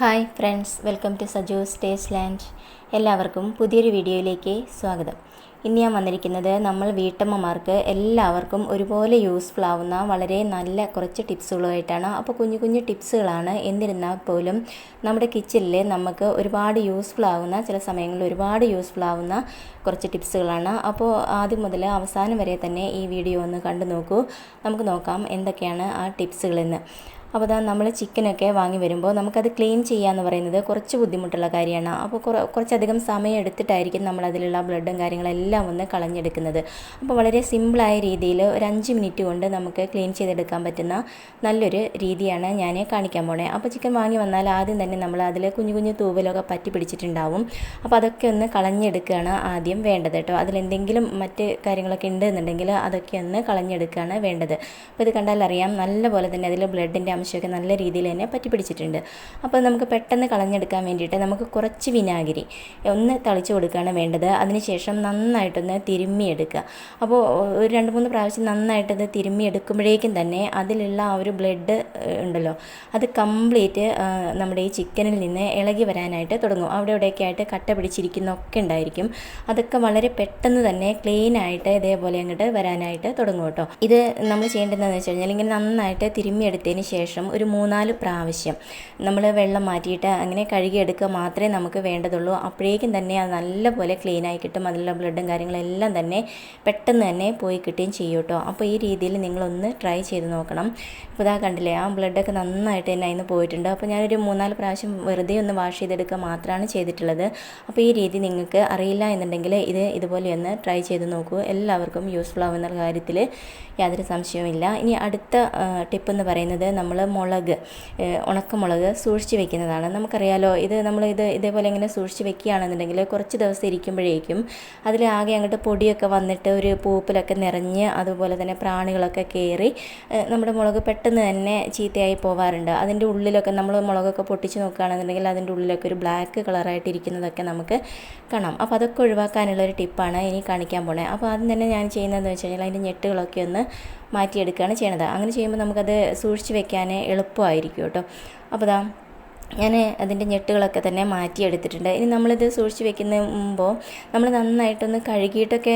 Hi friends welcome to Saju's taste land എല്ലാവർക്കും പുതിയൊരു വീഡിയോയിലേക്ക് സ്വാഗതം. ഇന്ന് ഞാൻ വന്നിരിക്കുന്നത് നമ്മൾ വീട്ടമ്മമാർക്ക് എല്ലാവർക്കും ഒരുപോലെ യൂസ്ഫുൾ ആവുന്ന വളരെ നല്ല കുറച്ച് ടിപ്സുകളുമായിട്ടാണ്. അപ്പോൾ കുഞ്ഞു കുഞ്ഞു ടിപ്സുകളാണ് എന്നിരുന്നാൽ പോലും നമ്മുടെ കിച്ചണിൽ നമുക്ക് ഒരുപാട് യൂസ്ഫുൾ ആവുന്ന ചില സമയങ്ങളിൽ ഒരുപാട് യൂസ്ഫുൾ ആവുന്ന കുറച്ച് ടിപ്സുകളാണ്. അപ്പോൾ ആദ്യം മുതൽ അവസാനം വരെ തന്നെ ഈ വീഡിയോ ഒന്ന് കണ്ടു നോക്കൂ. നമുക്ക് നോക്കാം എന്തൊക്കെയാണ് ആ ടിപ്സുകളെന്ന്. അപ്പോൾ അതാ നമ്മൾ ചിക്കനൊക്കെ വാങ്ങി വരുമ്പോൾ നമുക്കത് ക്ലീൻ ചെയ്യുക എന്ന് പറയുന്നത് കുറച്ച് ബുദ്ധിമുട്ടുള്ള കാര്യമാണ്. അപ്പോൾ കുറ കുറച്ചധികം സമയം എടുത്തിട്ടായിരിക്കും നമ്മൾ അതിലുള്ള ബ്ലഡും കാര്യങ്ങളെല്ലാം ഒന്ന് കളഞ്ഞെടുക്കുന്നത്. അപ്പോൾ വളരെ സിമ്പിളായ രീതിയിൽ ഒരു അഞ്ച് മിനിറ്റ് കൊണ്ട് നമുക്ക് ക്ലീൻ ചെയ്തെടുക്കാൻ പറ്റുന്ന നല്ലൊരു രീതിയാണ് ഞാൻ കാണിക്കാൻ പോണേ. അപ്പോൾ ചിക്കൻ വാങ്ങി വന്നാൽ ആദ്യം തന്നെ നമ്മൾ അതിൽ കുഞ്ഞു കുഞ്ഞു തൂവലൊക്കെ പറ്റി പിടിച്ചിട്ടുണ്ടാവും. അപ്പോൾ അതൊക്കെ ഒന്ന് കളഞ്ഞെടുക്കുകയാണ് ആദ്യം വേണ്ടത് കേട്ടോ. അതിലെന്തെങ്കിലും മറ്റ് കാര്യങ്ങളൊക്കെ ഉണ്ട് എന്നുണ്ടെങ്കിൽ അതൊക്കെ ഒന്ന് കളഞ്ഞെടുക്കുകയാണ് വേണ്ടത്. അപ്പോൾ ഇത് കണ്ടാൽ അറിയാം നല്ല പോലെ തന്നെ അതിൽ ബ്ലഡിന്റെ അംശമൊക്കെ നല്ല രീതിയിൽ തന്നെ പറ്റി പിടിച്ചിട്ടുണ്ട്. അപ്പോൾ നമുക്ക് പെട്ടെന്ന് കളഞ്ഞെടുക്കാൻ വേണ്ടിയിട്ട് നമുക്ക് കുറച്ച് വിനാഗിരി ഒന്ന് തളിച്ച് കൊടുക്കുകയാണ് വേണ്ടത്. അതിനുശേഷം നന്നായിട്ടൊന്ന് തിരുമ്മിയെടുക്കുക. അപ്പോൾ ഒരു രണ്ട് മൂന്ന് പ്രാവശ്യം നന്നായിട്ടത് തിരുമ്മിയെടുക്കുമ്പോഴേക്കും തന്നെ അതിലുള്ള ആ ഒരു ബ്ലഡ് ഉണ്ടല്ലോ അത് കംപ്ലീറ്റ് നമ്മുടെ ഈ ചിക്കനിൽ നിന്ന് ഇളകി വരാനായിട്ട് തുടങ്ങും. അവിടെ ഇവിടെയൊക്കെ ആയിട്ട് കട്ട പിടിച്ചിരിക്കുന്നൊക്കെ ഉണ്ടായിരിക്കും. അതൊക്കെ വളരെ പെട്ടെന്ന് തന്നെ ക്ലീൻ ആയിട്ട് ഇതേപോലെ അങ്ങോട്ട് വരാനായിട്ട് തുടങ്ങും കേട്ടോ. ഇത് നമ്മൾ ചെയ്യേണ്ടതെന്ന് വെച്ച് കഴിഞ്ഞാൽ ഇങ്ങനെ നന്നായിട്ട് തിരുമ്മിയെടുത്തതിന് ശേഷം ഒരു മൂന്നാൽ പ്രാവശ്യം നമ്മൾ വെള്ളം മാറ്റിയിട്ട് അങ്ങനെ കഴുകിയെടുക്കുക മാത്രമേ നമുക്ക് വേണ്ടതുള്ളൂ. അപ്പോഴേക്കും തന്നെ അത് നല്ലപോലെ ക്ലീനായി കിട്ടും. അതിലുള്ള ബ്ലഡും കാര്യങ്ങളെല്ലാം തന്നെ പെട്ടെന്ന് തന്നെ പോയി കിട്ടുകയും ചെയ്യും കേട്ടോ. അപ്പോൾ ഈ രീതിയിൽ നിങ്ങളൊന്ന് ട്രൈ ചെയ്ത് നോക്കണം. ഇപ്പോൾ ഇതാ കണ്ടില്ലേ ആ ബ്ലഡൊക്കെ നന്നായിട്ട് തന്നെ അതിന് പോയിട്ടുണ്ട്. അപ്പോൾ ഞാനൊരു മൂന്നാൽ പ്രാവശ്യം വെറുതെ ഒന്ന് വാഷ് ചെയ്തെടുക്കുക മാത്രമാണ് ചെയ്തിട്ടുള്ളത്. അപ്പോൾ ഈ രീതി നിങ്ങൾക്ക് അറിയില്ല എന്നുണ്ടെങ്കിൽ ഇത് ഇതുപോലെയൊന്ന് ട്രൈ ചെയ്ത് നോക്കൂ. എല്ലാവർക്കും യൂസ്ഫുൾ ആവുന്ന കാര്യത്തിൽ യാതൊരു സംശയവുമില്ല. ഇനി അടുത്ത ടിപ്പ് എന്ന് പറയുന്നത് നമ്മൾ മുളക് ഉണക്കമുളക് സൂക്ഷിച്ച് വെക്കുന്നതാണ്. നമുക്കറിയാലോ ഇത് നമ്മൾ ഇത് ഇതേപോലെ ഇങ്ങനെ സൂക്ഷിച്ച് വെക്കുകയാണെന്നുണ്ടെങ്കിൽ കുറച്ച് ദിവസം ഇരിക്കുമ്പോഴേക്കും അതിൽ ആകെ അങ്ങോട്ട് പൊടിയൊക്കെ വന്നിട്ട് ഒരു പൂപ്പിലൊക്കെ നിറഞ്ഞ് അതുപോലെ തന്നെ പ്രാണികളൊക്കെ കയറി നമ്മുടെ മുളക് പെട്ടെന്ന് തന്നെ ചീത്തയായി പോവാറുണ്ട്. അതിന്റെ ഉള്ളിലൊക്കെ നമ്മൾ മുളകൊക്കെ പൊട്ടിച്ച് നോക്കുകയാണെന്നുണ്ടെങ്കിൽ അതിന്റെ ഉള്ളിലൊക്കെ ഒരു ബ്ലാക്ക് കളറായിട്ട് ഇരിക്കുന്നതൊക്കെ നമുക്ക് കാണാം. അപ്പോൾ അതൊക്കെ ഒഴിവാക്കാനുള്ള ഒരു ടിപ്പാണ് ഇനി കാണിക്കാൻ പോണേ. അപ്പോൾ ആദ്യം തന്നെ ഞാൻ ചെയ്യുന്നതെന്ന് വെച്ച് കഴിഞ്ഞാൽ അതിന്റെ ഞെട്ടുകളൊക്കെ ഒന്ന് മാറ്റിയെടുക്കുകയാണ് ചെയ്യുന്നത് അങ്ങനെ ചെയ്യുമ്പോൾ നമുക്കത് സൂക്ഷിച്ച് വെക്കാൻ എളുപ്പമായിരിക്കും കേട്ടോ. അപ്പോൾ ദാ ഞാൻ അതിന്റെ ഞെട്ടുകളൊക്കെ തന്നെ മാറ്റിയെടുത്തിട്ടുണ്ട്. ഇനി നമ്മളിത് സൂക്ഷിച്ച് വെക്കുന്ന മുമ്പോ നമ്മൾ നന്നായിട്ടൊന്ന് കഴുകിയിട്ടൊക്കെ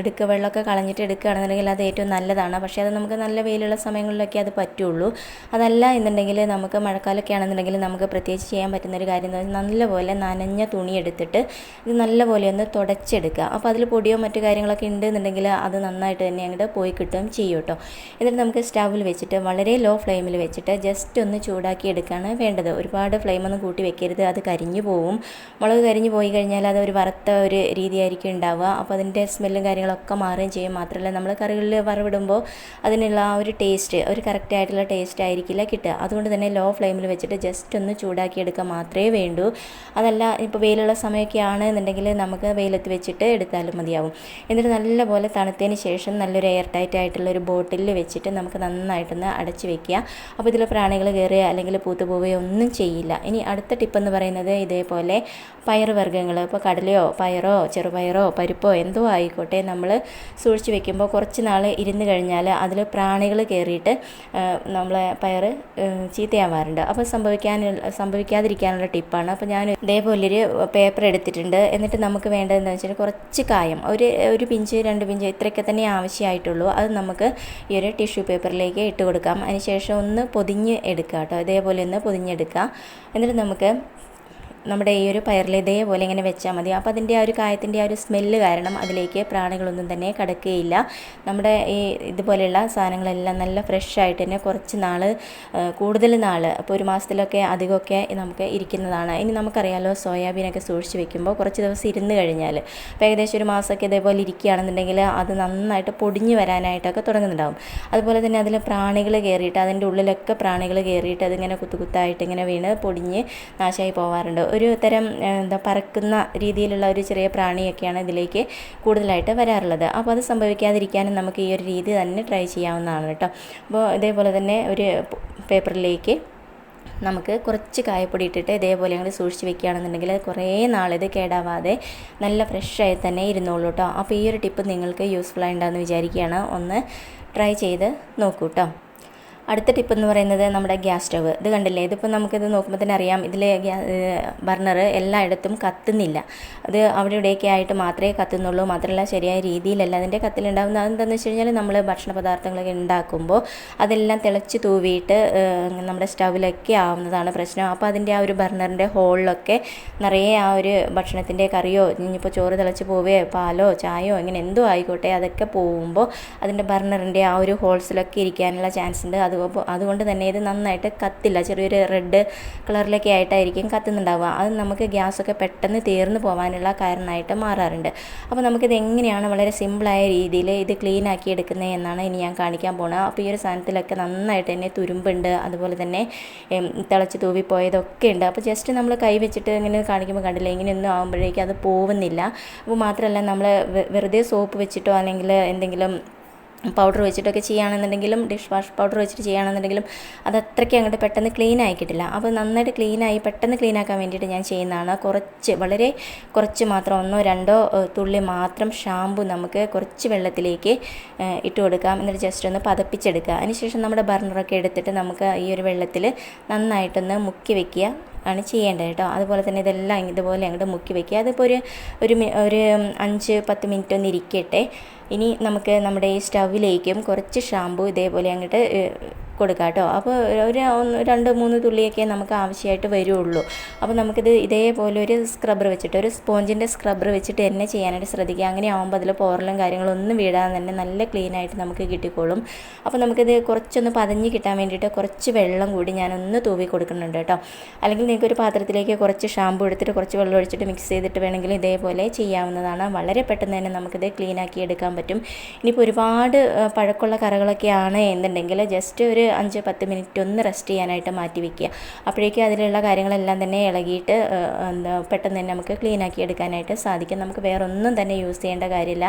എടുക്കുക വെള്ളമൊക്കെ കളഞ്ഞിട്ട് എടുക്കുകയാണെന്നുണ്ടെങ്കിൽ അത് ഏറ്റവും നല്ലതാണ്. പക്ഷേ അത് നമുക്ക് നല്ല വെയിലുള്ള സമയങ്ങളിലൊക്കെ അത് പറ്റുള്ളൂ. അതല്ല എന്നുണ്ടെങ്കിൽ നമുക്ക് മഴക്കാലമൊക്കെ ആണെന്നുണ്ടെങ്കിൽ നമുക്ക് പ്രത്യേകിച്ച് ചെയ്യാൻ പറ്റുന്ന ഒരു കാര്യം എന്ന് പറഞ്ഞാൽ നല്ലപോലെ നനഞ്ഞ തുണി എടുത്തിട്ട് ഇത് നല്ലപോലെ ഒന്ന് തുടച്ചെടുക്കുക. അപ്പോൾ അതിൽ പൊടിയോ മറ്റു കാര്യങ്ങളൊക്കെ ഉണ്ട് എന്നുണ്ടെങ്കിൽ അത് നന്നായിട്ട് തന്നെ അങ്ങോട്ട് പോയി കിട്ടുകയും ചെയ്യും കേട്ടോ. എന്നിട്ട് നമുക്ക് സ്റ്റൗവിൽ വെച്ചിട്ട് വളരെ ലോ ഫ്ലെയിമിൽ വെച്ചിട്ട് ജസ്റ്റ് ഒന്ന് ചൂടാക്കി എടുക്കുകയാണ് വേണ്ടത്. ഒരുപാട് ഒരുപാട് ഫ്ലെയിമൊന്നും കൂട്ടി വെക്കരുത് അത് കരിഞ്ഞു പോവും. മുളക് കരിഞ്ഞു പോയി കഴിഞ്ഞാൽ അത് ഒരു വറുത്ത ഒരു രീതിയായിരിക്കും ഉണ്ടാവുക. അപ്പോൾ അതിന്റെ സ്മെല്ലും കാര്യങ്ങളൊക്കെ മാറുകയും ചെയ്യും. മാത്രമല്ല നമ്മൾ കറികളിൽ വറവിടുമ്പോൾ അതിനുള്ള ആ ഒരു ടേസ്റ്റ് ഒരു കറക്റ്റ് ആയിട്ടുള്ള ടേസ്റ്റ് ആയിരിക്കില്ല കിട്ടുക. അതുകൊണ്ട് തന്നെ ലോ ഫ്ലെയിമിൽ വെച്ചിട്ട് ജസ്റ്റ് ഒന്ന് ചൂടാക്കി എടുക്കുക മാത്രമേ വേണ്ടൂ. അതല്ല ഇപ്പോൾ വെയിലുള്ള സമയമൊക്കെ ആണ് എന്നുണ്ടെങ്കിൽ നമുക്ക് വെയിലത്ത് വെച്ചിട്ട് എടുത്താലും മതിയാവും. എന്നിട്ട് നല്ലപോലെ തണുത്തതിന് ശേഷം നല്ലൊരു എയർ ടൈറ്റ് ആയിട്ടുള്ള ഒരു ബോട്ടിലിൽ വെച്ചിട്ട് നമുക്ക് നന്നായിട്ടൊന്ന് അടച്ച് വെക്കുക. അപ്പോൾ ഇതിൽ പ്രാണികൾ കയറുക അല്ലെങ്കിൽ പൂത്തുപോവുകയോ ഒന്നും ചെയ്യില്ല ചെയ്യില്ല ഇനി അടുത്ത ടിപ്പ് എന്ന് പറയുന്നത് ഇതേപോലെ പയറുവർഗങ്ങൾ. ഇപ്പോൾ കടലയോ പയറോ ചെറുപയറോ പരിപ്പോ എന്തോ ആയിക്കോട്ടെ നമ്മൾ സൂക്ഷിച്ച് വെക്കുമ്പോൾ കുറച്ച് നാൾ ഇരുന്ന് കഴിഞ്ഞാൽ അതിൽ പ്രാണികൾ കയറിയിട്ട് നമ്മളെ പയർ ചീത്തയാവാറുണ്ട്. അപ്പോൾ സംഭവിക്കാൻ സംഭവിക്കാതിരിക്കാനുള്ള ടിപ്പാണ് അപ്പോൾ ഞാൻ ഇതേപോലൊരു പേപ്പർ എടുത്തിട്ടുണ്ട്. എന്നിട്ട് നമുക്ക് വേണ്ടതെന്ന് വെച്ചാൽ കുറച്ച് കായം. ഒരു ഒരു പിഞ്ച് രണ്ട് പിഞ്ച് ഇത്രയൊക്കെ തന്നെ ആവശ്യമായിട്ടുള്ളൂ അത് നമുക്ക് ഈ ഒരു ടിഷ്യൂ പേപ്പറിലേക്ക് ഇട്ട് കൊടുക്കാം. അതിനുശേഷം ഒന്ന് പൊതിഞ്ഞ് എടുക്കുക കേട്ടോ ഇതേപോലെ ഒന്ന് പൊതിഞ്ഞെടുക്കുക എന്നിട്ട് നമുക്ക് നമ്മുടെ ഈ ഒരു പയറിൽ ഇതേപോലെ ഇങ്ങനെ വെച്ചാൽ മതി. അപ്പോൾ അതിന്റെ ആ ഒരു കായത്തിന്റെ ആ ഒരു സ്മെല്ല് കാരണം അതിലേക്ക് പ്രാണികളൊന്നും തന്നെ കടക്കുകയില്ല. നമ്മുടെ ഈ ഇതുപോലെയുള്ള സാധനങ്ങളെല്ലാം നല്ല ഫ്രഷ് ആയിട്ട് തന്നെ കുറച്ച് നാൾ കൂടുതൽ നാൾ അപ്പോൾ ഒരു മാസത്തിലൊക്കെ അധികമൊക്കെ നമുക്ക് ഇരിക്കുന്നതാണ്. ഇനി നമുക്കറിയാലോ സോയാബീനൊക്കെ സൂക്ഷിച്ച് വെക്കുമ്പോൾ കുറച്ച് ദിവസം ഇരുന്ന് കഴിഞ്ഞാൽ ഇപ്പോൾ ഏകദേശം ഒരു മാസമൊക്കെ ഇതേപോലെ ഇരിക്കുകയാണെന്നുണ്ടെങ്കിൽ അത് നന്നായിട്ട് പൊടിഞ്ഞ് വരാനായിട്ടൊക്കെ തുടങ്ങുന്നുണ്ടാവും. അതുപോലെ തന്നെ അതിൽ പ്രാണികൾ കയറിയിട്ട് അതിന്റെ ഉള്ളിലൊക്കെ പ്രാണികൾ കയറിയിട്ട് അതിങ്ങനെ കുത്തുകുത്തായിട്ട് ഇങ്ങനെ വീണ് പൊടിഞ്ഞ് നാശമായി പോകാറുണ്ട് ഒരു തരം എന്താ പറക്കുന്ന രീതിയിലുള്ള ഒരു ചെറിയ പ്രാണിയൊക്കെയാണ് ഇതിലേക്ക് കൂടുതലായിട്ട് വരാറുള്ളത്. അപ്പോൾ അത് സംഭവിക്കാതിരിക്കാനും നമുക്ക് ഈ ഒരു രീതി തന്നെ ട്രൈ ചെയ്യാവുന്നതാണ് കേട്ടോ. അപ്പോൾ ഇതേപോലെ തന്നെ ഒരു പേപ്പറിലേക്ക് നമുക്ക് കുറച്ച് കായപ്പൊടി ഇട്ടിട്ട് ഇതേപോലെ ഞങ്ങൾ സൂക്ഷിച്ച് വെക്കുകയാണെന്നുണ്ടെങ്കിൽ കുറേ നാളിത് കേടാവാതെ നല്ല ഫ്രഷായി തന്നെ ഇരുന്നോളൂ കേട്ടോ. അപ്പോൾ ഈ ഒരു ടിപ്പ് നിങ്ങൾക്ക് യൂസ്ഫുൾ ആയിട്ടുണ്ടാകുമെന്ന് വിചാരിക്കുകയാണ്. ഒന്ന് ട്രൈ ചെയ്ത് നോക്കൂ കേട്ടോ. അടുത്ത ടിപ്പ് എന്ന് പറയുന്നത് നമ്മുടെ ഗ്യാസ് സ്റ്റവ് ഇത് കണ്ടില്ലേ? ഇതിപ്പോൾ നമുക്കിത് നോക്കുമ്പോൾ തന്നെ അറിയാം ഇതിലെ ബർണർ എല്ലായിടത്തും കത്തുന്നില്ല. അത് അവിടെ ഇവിടെയൊക്കെ ആയിട്ട് മാത്രമേ കത്തുന്നുള്ളൂ. മാത്രമല്ല ശരിയായ രീതിയിലല്ല. അതിന്റെ കത്തിലുണ്ടാകുന്ന അതെന്താണെന്ന് വെച്ച് കഴിഞ്ഞാൽ നമ്മൾ ഭക്ഷണ പദാർത്ഥങ്ങളൊക്കെ ഉണ്ടാക്കുമ്പോൾ അതെല്ലാം തിളച്ച് തൂവിയിട്ട് നമ്മുടെ സ്റ്റവിലൊക്കെ ആവുന്നതാണ് പ്രശ്നം. അപ്പോൾ അതിന്റെ ആ ഒരു ബർണറിന്റെ ഹോളിലൊക്കെ നിറയെ ആ ഒരു ഭക്ഷണത്തിന്റെ കറിയോ ഇനിയിപ്പോൾ ചോറ് തിളച്ച് പോവുകയോ പാലോ ചായയോ ഇങ്ങനെ എന്തോ ആയിക്കോട്ടെ അതൊക്കെ പോകുമ്പോൾ അതിന്റെ ബർണറിന്റെ ആ ഒരു ഹോൾസിലൊക്കെ ഇരിക്കാനുള്ള ചാൻസ് ഉണ്ട്. അത് അതുകൊണ്ട് തന്നെ ഇത് നന്നായിട്ട് കത്തില്ല. ചെറിയൊരു റെഡ് കളറിലൊക്കെ ആയിട്ടായിരിക്കും കത്തുന്നുണ്ടാവുക. അത് നമുക്ക് ഗ്യാസൊക്കെ പെട്ടെന്ന് തീർന്നു പോകാനുള്ള കാരണമായിട്ട് മാറാറുണ്ട്. അപ്പോൾ നമുക്കിത് എങ്ങനെയാണ് വളരെ സിമ്പിളായ രീതിയിൽ ഇത് ക്ലീൻ ആക്കി എടുക്കുന്നത് എന്നാണ് ഇനി ഞാൻ കാണിക്കാൻ പോകുന്നത് അപ്പോൾ ഈ ഒരു സാധനത്തിലൊക്കെ നന്നായിട്ട് തന്നെ തുരുമ്പുണ്ട്. അതുപോലെ തന്നെ തിളച്ച് തൂവിപ്പോയതൊക്കെ ഉണ്ട്. അപ്പോൾ ജസ്റ്റ് നമ്മൾ കൈ വെച്ചിട്ട് ഇങ്ങനെ കാണിക്കുമ്പോൾ കണ്ടില്ല ഇങ്ങനെയൊന്നും ആകുമ്പോഴേക്കും അത് പോകുന്നില്ല അപ്പോൾ മാത്രമല്ല നമ്മൾ വെറുതെ സോപ്പ് വെച്ചിട്ടോ അല്ലെങ്കിൽ എന്തെങ്കിലും പൗഡർ വെച്ചിട്ടൊക്കെ ചെയ്യുകയാണെന്നുണ്ടെങ്കിലും ഡിഷ് വാഷ് പൗഡർ വെച്ചിട്ട് ചെയ്യുകയാണെന്നുണ്ടെങ്കിലും അത് അത്രയ്ക്ക് അങ്ങോട്ട് പെട്ടെന്ന് ക്ലീൻ ആയി കിട്ടില്ല അപ്പോൾ നന്നായിട്ട് ക്ലീൻ ആയി പെട്ടെന്ന് ക്ലീൻ ആക്കാൻ വേണ്ടിയിട്ട് ഞാൻ ചെയ്യുന്നതാണ്. കുറച്ച് വളരെ കുറച്ച് മാത്രം ഒന്നോ രണ്ടോ തുള്ളി മാത്രം ഷാമ്പു നമുക്ക് കുറച്ച് വെള്ളത്തിലേക്ക് ഇട്ട് കൊടുക്കാം. എന്നിട്ട് ജസ്റ്റ് ഒന്ന് പതപ്പിച്ചെടുക്കുക. അതിനുശേഷം നമ്മുടെ ബർണറൊക്കെ എടുത്തിട്ട് നമുക്ക് ഈ ഒരു വെള്ളത്തിൽ നന്നായിട്ടൊന്ന് മുക്കി വെക്കുക. ആണ് ചെയ്യേണ്ടത് കേട്ടോ. അതുപോലെ തന്നെ ഇതെല്ലാം ഇതുപോലെ അങ്ങോട്ട് മുക്കി വയ്ക്കുക അതിപ്പോൾ ഒരു ഒരു ഒരു അഞ്ച് പത്ത് മിനിറ്റ് ഒന്ന് ഇരിക്കട്ടെ. ഇനി നമുക്ക് നമ്മുടെ ഈ സ്റ്റൗവിലേക്കും കുറച്ച് ഷാമ്പു ഇതേപോലെ അങ്ങോട്ട് കൊടുക്കുക കേട്ടോ. അപ്പോൾ ഒരു രണ്ട് മൂന്ന് തുള്ളിയൊക്കെ നമുക്ക് ആവശ്യമായിട്ട് വരുള്ളൂ. അപ്പോൾ നമുക്കിത് ഇതേപോലെ ഒരു സ്ക്രബ്ബർ വെച്ചിട്ട് ഒരു സ്പോഞ്ചിന്റെ സ്ക്രബ്ബർ വെച്ചിട്ട് തന്നെ ചെയ്യാനായിട്ട് ശ്രദ്ധിക്കുക. അങ്ങനെ ആകുമ്പോൾ അതിൽ പോറലും കാര്യങ്ങളൊന്നും വീടാതെ തന്നെ നല്ല ക്ലീൻ ആയിട്ട് നമുക്ക് കിട്ടിക്കോളും. അപ്പോൾ നമുക്കിത് കുറച്ചൊന്ന് പതഞ്ഞ് കിട്ടാൻ വേണ്ടിയിട്ട് കുറച്ച് വെള്ളം കൂടി ഞാനൊന്ന് തൂവി കൊടുക്കുന്നുണ്ട് കേട്ടോ. അല്ലെങ്കിൽ നിങ്ങൾക്ക് ഒരു പാത്രത്തിലേക്ക് കുറച്ച് ഷാമ്പു എടുത്തിട്ട് കുറച്ച് വെള്ളം ഒഴിച്ചിട്ട് മിക്സ് ചെയ്തിട്ട് വേണമെങ്കിൽ ഇതേപോലെ ചെയ്യാവുന്നതാണ്. വളരെ പെട്ടെന്ന് തന്നെ നമുക്കിത് ക്ലീൻ ആക്കി എടുക്കാൻ പറ്റും. ഇനിയിപ്പോൾ ഒരുപാട് പഴക്കമുള്ള കറകളൊക്കെയാണ് എന്നുണ്ടെങ്കിൽ ജസ്റ്റ് ഒരു അഞ്ച് പത്ത് മിനിറ്റ് ഒന്ന് റെസ്റ്റ് ചെയ്യാനായിട്ട് മാറ്റി വെക്കുക. അപ്പോഴേക്കും അതിലുള്ള കാര്യങ്ങളെല്ലാം തന്നെ ഇളകിയിട്ട് എന്താ പെട്ടെന്ന് തന്നെ നമുക്ക് ക്ലീൻ ആക്കി എടുക്കാനായിട്ട് സാധിക്കും. നമുക്ക് വേറെ ഒന്നും തന്നെ യൂസ് ചെയ്യേണ്ട കാര്യമില്ല.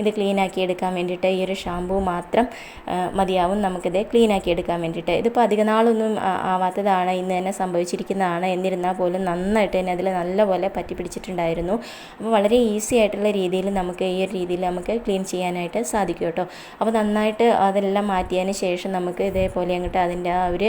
ഇത് ക്ലീൻ ആക്കി എടുക്കാൻ വേണ്ടിയിട്ട് ഈ ഒരു ഷാമ്പൂ മാത്രം മതിയാവും. നമുക്കിത് ക്ലീൻ ആക്കി എടുക്കാൻ വേണ്ടിയിട്ട്. ഇതിപ്പോൾ അധിക നാളൊന്നും ആവാത്തതാണ്. ഇന്ന് തന്നെ സംഭവിച്ചിരിക്കുന്നതാണ്. എന്നിരുന്നാൽ പോലും നന്നായിട്ട് തന്നെ അതിൽ നല്ലപോലെ പറ്റി പിടിച്ചിട്ടുണ്ടായിരുന്നു. അപ്പോൾ വളരെ ഈസി ആയിട്ടുള്ള രീതിയിൽ നമുക്ക് ഈ ഒരു രീതിയിൽ നമുക്ക് ക്ലീൻ ചെയ്യാനായിട്ട് സാധിക്കും കേട്ടോ. അപ്പോൾ നന്നായിട്ട് അതെല്ലാം മാറ്റിയതിന് ശേഷം നമുക്ക് ഇതേപോലെ അങ്ങോട്ട് അതിന്റെ ആ ഒരു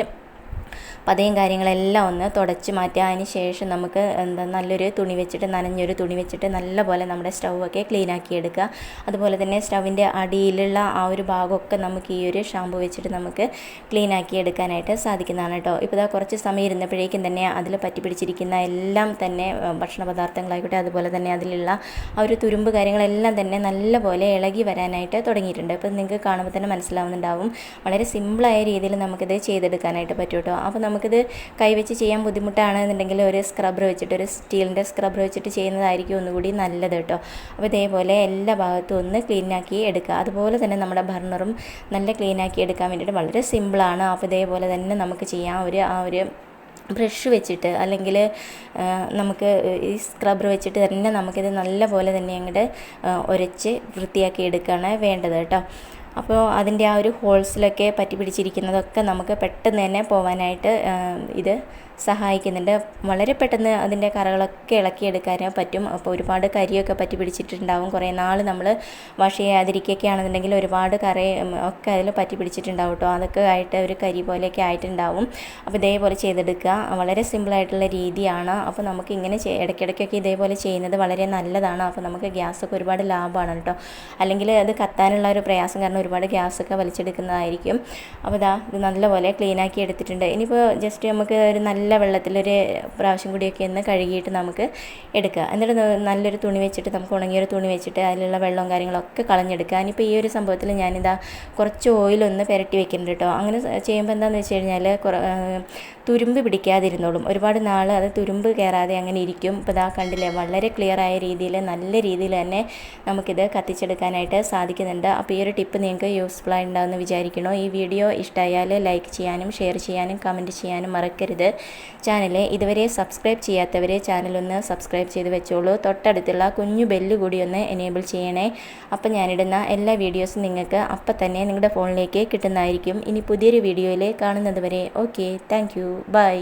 പതയും കാര്യങ്ങളെല്ലാം ഒന്ന് തുടച്ച് മാറ്റുക അതിന് ശേഷം നമുക്ക് എന്താ നല്ലൊരു തുണി വെച്ചിട്ട് നനഞ്ഞൊരു തുണി വെച്ചിട്ട് നല്ലപോലെ നമ്മുടെ സ്റ്റൗവൊക്കെ ക്ലീൻ ആക്കി എടുക്കുക അതുപോലെ തന്നെ സ്റ്റൗവിന്റെ അടിയിലുള്ള ആ ഒരു ഭാഗമൊക്കെ നമുക്ക് ഈ ഒരു ഷാമ്പു വെച്ചിട്ട് നമുക്ക് ക്ലീൻ ആക്കി എടുക്കാനായിട്ട് സാധിക്കുന്നതാണ് കേട്ടോ ഇപ്പോൾ ഇതാ കുറച്ച് സമയം ഇരുന്നപ്പോഴേക്കും തന്നെ അതിൽ പറ്റി പിടിച്ചിരിക്കുന്ന എല്ലാം തന്നെ ഭക്ഷണ പദാർത്ഥങ്ങളായിക്കോട്ടെ അതുപോലെ തന്നെ അതിലുള്ള ആ ഒരു തുരുമ്പ് കാര്യങ്ങളെല്ലാം തന്നെ നല്ലപോലെ ഇളകി വരാനായിട്ട് തുടങ്ങിയിട്ടുണ്ട്. അപ്പോൾ നിങ്ങൾക്ക് കാണുമ്പോൾ തന്നെ മനസ്സിലാവുന്നുണ്ടാവും. വളരെ സിമ്പിളായ രീതിയിൽ നമുക്കിത് ചെയ്തെടുക്കാനായിട്ട് പറ്റും കേട്ടോ അപ്പോൾ നമുക്കിത് കൈവച്ച് ചെയ്യാൻ ബുദ്ധിമുട്ടാണ് എന്നുണ്ടെങ്കിൽ ഒരു സ്ക്രബ്ബർ വെച്ചിട്ട് ഒരു സ്റ്റീലിന്റെ സ്ക്രബ്ബർ വെച്ചിട്ട് ചെയ്യുന്നതായിരിക്കും ഒന്നുകൂടി നല്ലത് കേട്ടോ. അപ്പോൾ ഇതേപോലെ എല്ലാ ഭാഗത്തും ഒന്ന് ക്ലീനാക്കി എടുക്കുക. അതുപോലെ തന്നെ നമ്മുടെ ബർണറും നല്ല ക്ലീനാക്കി എടുക്കാൻ വേണ്ടിയിട്ട് വളരെ സിമ്പിളാണ് അപ്പോൾ ഇതേപോലെ തന്നെ നമുക്ക് ചെയ്യാം. ഒരു ആ ഒരു ബ്രഷ് വെച്ചിട്ട് അല്ലെങ്കിൽ നമുക്ക് ഈ സ്ക്രബ്ബർ വെച്ചിട്ട് തന്നെ നമുക്കിത് നല്ല പോലെ തന്നെ അങ്ങോട്ട് ഉരച്ച് വൃത്തിയാക്കി എടുക്കുകയാണ് വേണ്ടത് കേട്ടോ. അപ്പോൾ അതിന്റെ ആ ഒരു ഹോൾസിലൊക്കെ പറ്റി പിടിച്ചിരിക്കുന്നതൊക്കെ നമുക്ക് പെട്ടെന്ന് തന്നെ പോവാനായിട്ട് ഇത് സഹായിക്കുന്നുണ്ട്. വളരെ പെട്ടെന്ന് അതിന്റെ കറകളൊക്കെ ഇളക്കിയെടുക്കാൻ പറ്റും. അപ്പോൾ ഒരുപാട് കരിയൊക്കെ പറ്റി പിടിച്ചിട്ടുണ്ടാവും. കുറേ നാൾ നമ്മൾ വാഷ് ചെയ്യാതിരിക്കുകയൊക്കെ ആണെന്നുണ്ടെങ്കിൽ ഒരുപാട് കറ ഒക്കെ അതിൽ പറ്റി പിടിച്ചിട്ടുണ്ടാവും കേട്ടോ. അതൊക്കെ ആയിട്ട് ഒരു കരി പോലെയൊക്കെ ആയിട്ടുണ്ടാവും. അപ്പോൾ ഇതേപോലെ ചെയ്തെടുക്കുക. വളരെ സിമ്പിളായിട്ടുള്ള രീതിയാണ്. അപ്പോൾ നമുക്ക് ഇങ്ങനെ ഇടയ്ക്കിടയ്ക്കൊക്കെ ഇതേപോലെ ചെയ്യുന്നത് വളരെ നല്ലതാണ്. അപ്പോൾ നമുക്ക് ഗ്യാസൊക്കെ ഒരുപാട് ലാഭമാണ് കേട്ടോ. അല്ലെങ്കിൽ അത് കത്താനുള്ള ഒരു പ്രയാസം കാരണം ഒരുപാട് ഗ്യാസൊക്കെ വലിച്ചെടുക്കുന്നതായിരിക്കും. അപ്പോൾ ഇതാ ഇത് നല്ലപോലെ ക്ലീനാക്കി എടുത്തിട്ടുണ്ട്. ഇനിയിപ്പോൾ ജസ്റ്റ് നമുക്ക് ഒരു നല്ല നല്ല വെള്ളത്തിലൊരു പ്രാവശ്യം കൂടിയൊക്കെ ഒന്ന് കഴുകിയിട്ട് നമുക്ക് എടുക്കുക. എന്നിട്ട് നല്ലൊരു തുണി വെച്ചിട്ട് നമുക്ക് ഉണങ്ങിയൊരു തുണി വെച്ചിട്ട് അതിലുള്ള വെള്ളവും കാര്യങ്ങളൊക്കെ കളഞ്ഞെടുക്കുക. ഇനിയിപ്പോൾ ഈ ഒരു സംഭവത്തിൽ ഞാനിതാ കുറച്ച് ഓയിലൊന്ന് പുരട്ടി വെക്കുന്നുണ്ട് കേട്ടോ അങ്ങനെ ചെയ്യുമ്പോൾ എന്താണെന്ന് വെച്ച് കഴിഞ്ഞാൽ തുരുമ്പ് പിടിക്കാതിരുന്നോളും. ഒരുപാട് നാൾ അത് തുരുമ്പ് കയറാതെ അങ്ങനെ ഇരിക്കും. ഇപ്പോൾ ഇതാ കണ്ടില്ലേ വളരെ ക്ലിയർ ആയ രീതിയിൽ നല്ല രീതിയിൽ തന്നെ നമുക്കിത് കത്തിച്ചെടുക്കാനായിട്ട് സാധിക്കുന്നുണ്ട്. അപ്പോൾ ഈ ഒരു ടിപ്പ് നിങ്ങൾക്ക് യൂസ്ഫുൾ ആയി ഉണ്ടാകുമെന്ന് വിചാരിക്കണോ ഈ വീഡിയോ ഇഷ്ടമായാൽ ലൈക്ക് ചെയ്യാനും ഷെയർ ചെയ്യാനും കമന്റ് ചെയ്യാനും മറക്കരുത്. ചാനൽ ഇതുവരെ സബ്സ്ക്രൈബ് ചെയ്യാത്തവരെ ചാനലൊന്ന് സബ്സ്ക്രൈബ് ചെയ്ത് വെച്ചോളൂ. തൊട്ടടുത്തുള്ള കുഞ്ഞു ബെല്ല് കൂടി ഒന്ന് എനേബിൾ ചെയ്യണേ. അപ്പം ഞാനിടുന്ന എല്ലാ വീഡിയോസും നിങ്ങൾക്ക് അപ്പം തന്നെ നിങ്ങളുടെ ഫോണിലേക്ക് കിട്ടുന്നതായിരിക്കും. ഇനി പുതിയൊരു വീഡിയോയിൽ കാണുന്നത് വരെ ഓക്കെ താങ്ക് ബൈ